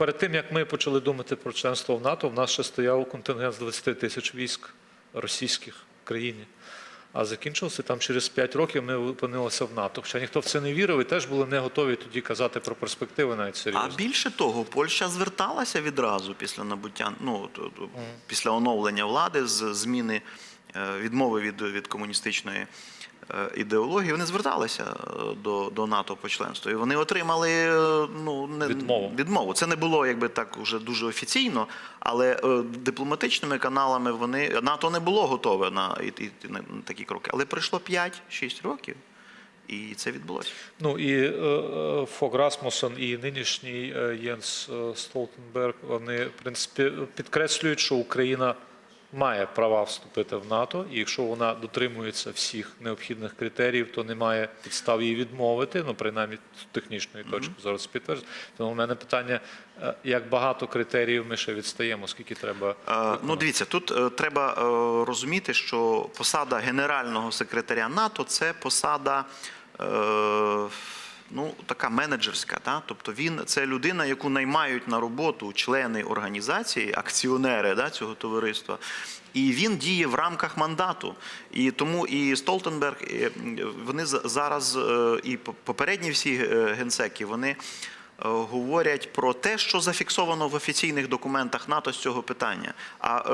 перед тим як ми почали думати про членство в НАТО, в нас ще стояв контингент з 20 тисяч військ російських в країні. А закінчилося там через 5 років. Ми опинилися в НАТО. Хоча ніхто в це не вірив і теж були не готові тоді казати про перспективи навіть А більше того, Польща зверталася відразу після набуття, ну після оновлення влади з зміни е, відмови від, від комуністичної ідеології. Вони зверталися е, до, до НАТО по членству. І вони отримали е, ну не Відмову. відмову. Це не було якби так уже дуже офіційно, але е, дипломатичними каналами вони НАТО не було готове на, йти на, на такі кроки. Але пройшло 5-6 років, і це відбулося. Ну і е, е, Фог Расмуссен, і нинішній е, Єнс е, Столтенберг, вони в принципі підкреслюють, що Україна має права вступити в НАТО, і якщо вона дотримується всіх необхідних критеріїв, то немає підстав її відмовити. Ну принаймні з технічної точки це підтверджується. Тому в мене питання: е, як багато критеріїв ми ще відстаємо, скільки треба Е, Ну, дивіться, тут е, треба е, розуміти, що посада генерального секретаря НАТО це посада. Ну, така менеджерська, та? тобто він це людина, яку наймають на роботу члени організації, акціонери да, цього товариства, і він діє в рамках мандату. І тому і Столтенберг, і, вони за- зараз, е, і попередні всі е, генсеки, вони говорять про те, що зафіксовано в офіційних документах НАТО з цього питання. А е,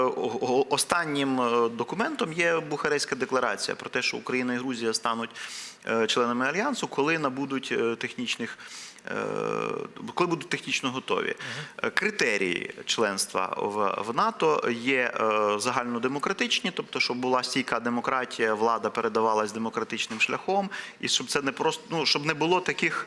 останнім е, документом є Бухарестська декларація про те, що Україна і Грузія стануть е, членами альянсу, коли набудуть технічних. Коли будуть технічно готові, Е, критерії членства в, в НАТО є е, загальнодемократичні, тобто, щоб була стійка демократія, влада передавалась демократичним шляхом, і щоб це не просто ну щоб не було таких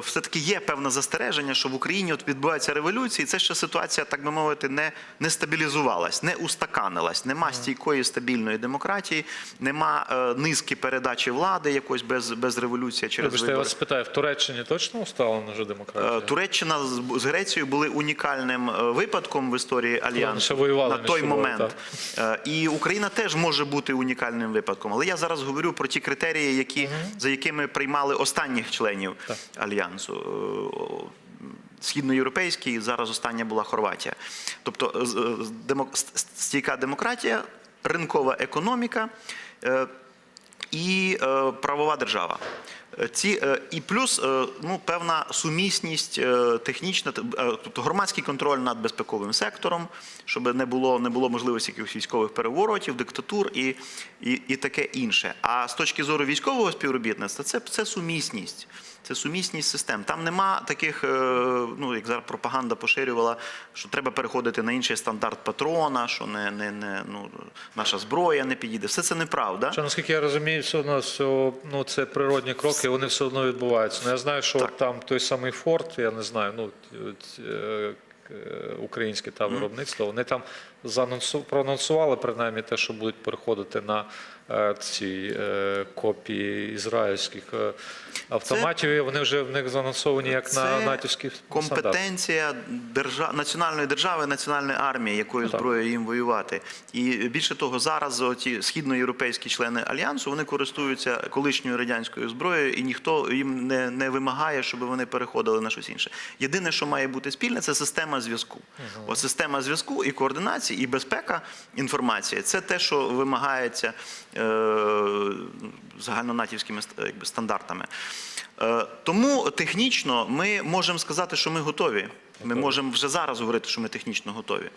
все-таки є певне застереження, що в Україні от відбуваються революції. Це ще ситуація, так би мовити, не, не стабілізувалась, не устаканилась. Нема стійкої стабільної демократії, нема е, низки передачі влади якось без, без революції через Вибачте, я вас спитаю, в Туреччині точно усталена вже демократія? Е, Туреччина з з Грецією були унікальним е, випадком в історії альянсу на той собою, момент. Е, І Україна теж може бути унікальним випадком. Але я зараз говорю про ті критерії, які за якими приймали останніх членів Так. Альянсу. Е, Східноєвропейський, зараз остання була Хорватія. Тобто е, е, стійка демократія, ринкова економіка і правова держава. Е, Ці е, і плюс е, ну певна сумісність технічна, тобто громадський контроль над безпековим сектором, щоб не було не було можливості якихось військових переворотів, диктатур і, і, і таке інше. А з точки зору військового співробітництва, це, це сумісність. Це сумісність систем. Там нема таких, ну як зараз пропаганда поширювала, що треба переходити на інший стандарт патрона, що не, не, не ну, наша зброя не підійде. Все це неправда. Що, наскільки я розумію, все одно що, ну, це природні кроки, вони все одно відбуваються. Ну, я знаю, що Так. там той самий Форд, я не знаю, ну, е, к- українське та виробництво, вони там проанонсували принаймні те, що будуть переходити на е, ці е, копії ізраїльських е, автоматів, і вони вже в них заанонсовані як на Це натівські стандарти. компетенція держа... національної держави, національної армії, якою Ну, зброєю їм воювати. І більше того, зараз ті східноєвропейські члени альянсу вони користуються колишньою радянською зброєю, і ніхто їм не, не вимагає, щоб вони переходили на щось інше. Єдине, що має бути спільне, це система зв'язку. От система зв'язку і координації, і безпека інформації це те, що вимагається е, загальнонатівськими якби, стандартами. Е, Тому технічно ми можемо сказати, що ми готові. Ми можемо вже зараз говорити, що ми технічно готові.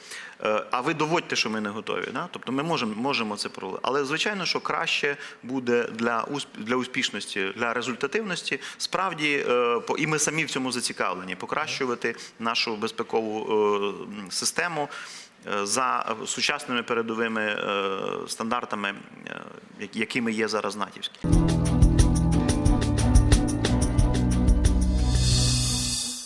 Е, А ви доводьте, що ми не готові. Да? Тобто ми можемо, можемо це проводити. Але звичайно, що краще буде для, для успішності, для результативності, справді, е, і ми самі в цьому зацікавлені, покращувати нашу безпекову е, систему за сучасними передовими е, стандартами, е, якими є зараз натівські.